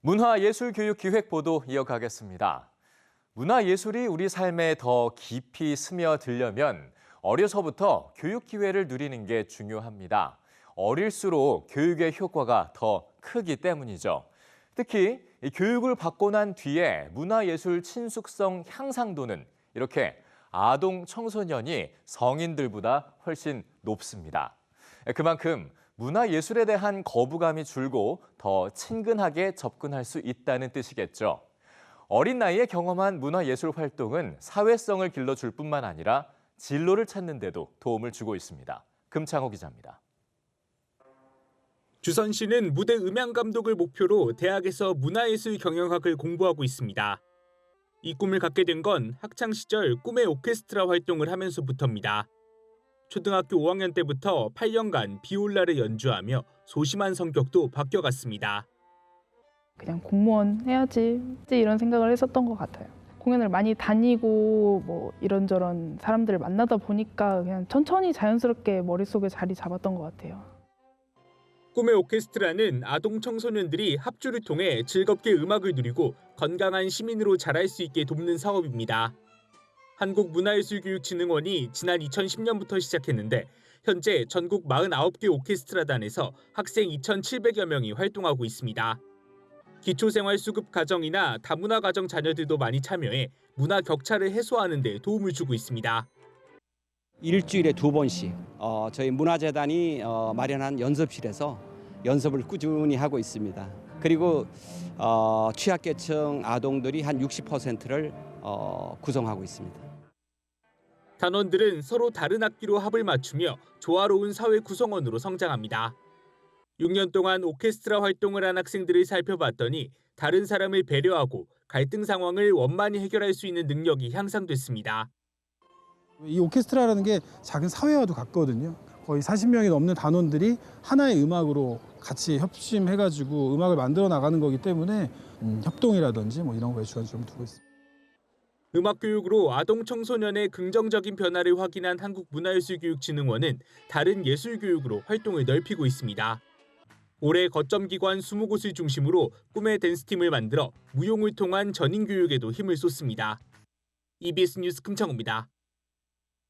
문화예술교육기획 보도 이어가겠습니다. 문화예술이 우리 삶에 더 깊이 스며들려면 어려서부터 교육 기회를 누리는 게 중요합니다. 어릴수록 교육의 효과가 더 크기 때문이죠. 특히 이 교육을 받고 난 뒤에 문화예술 친숙성 향상도는 이렇게 아동 청소년이 성인들보다 훨씬 높습니다. 그만큼 문화예술에 대한 거부감이 줄고 더 친근하게 접근할 수 있다는 뜻이겠죠. 어린 나이에 경험한 문화예술 활동은 사회성을 길러줄 뿐만 아니라 진로를 찾는 데도 도움을 주고 있습니다. 금창호 기자입니다. 주선 씨는 무대 음향 감독을 목표로 대학에서 문화예술 경영학을 공부하고 있습니다. 이 꿈을 갖게 된 건 학창 시절 꿈의 오케스트라 활동을 하면서부터입니다. 초등학교 5학년 때부터 8년간 비올라를 연주하며 소심한 성격도 바뀌어갔습니다. 그냥 공무원 해야지 이런 생각을 했었던 것 같아요. 공연을 많이 다니고 뭐 이런저런 사람들을 만나다 보니까 그냥 천천히 자연스럽게 머릿속에 자리 잡았던 것 같아요. 꿈의 오케스트라는 아동 청소년들이 합주를 통해 즐겁게 음악을 누리고 건강한 시민으로 자랄 수 있게 돕는 사업입니다. 한국문화예술교육진흥원이 지난 2010년부터 시작했는데 현재 전국 49개 오케스트라단에서 학생 2,700여 명이 활동하고 있습니다. 기초생활수급 가정이나 다문화 가정 자녀들도 많이 참여해 문화 격차를 해소하는 데 도움을 주고 있습니다. 일주일에 두 번씩 어, 저희 문화재단이 어, 마련한 연습실에서 연습을 꾸준히 하고 있습니다. 그리고 어, 취약계층 아동들이 한 60%를 어, 구성하고 있습니다. 단원들은 서로 다른 악기로 합을 맞추며 조화로운 사회 구성원으로 성장합니다. 6년 동안 오케스트라 활동을 한 학생들을 살펴봤더니 다른 사람을 배려하고 갈등 상황을 원만히 해결할 수 있는 능력이 향상됐습니다. 이 오케스트라라는 게 작은 사회와도 같거든요. 거의 40명이 넘는 단원들이 하나의 음악으로 같이 협심해가지고 음악을 만들어 나가는 거기 때문에 음, 협동이라든지 뭐 이런 거에 주안점을 좀 두고 있습니다. 음악 교육으로 아동 청소년의 긍정적인 변화를 확인한 한국문화예술교육진흥원은 다른 예술 교육으로 활동을 넓히고 있습니다. 올해 거점 기관 20곳을 중심으로 꿈의 댄스팀을 만들어 무용을 통한 전인 교육에도 힘을 쏟습니다. EBS 뉴스 금창호입니다.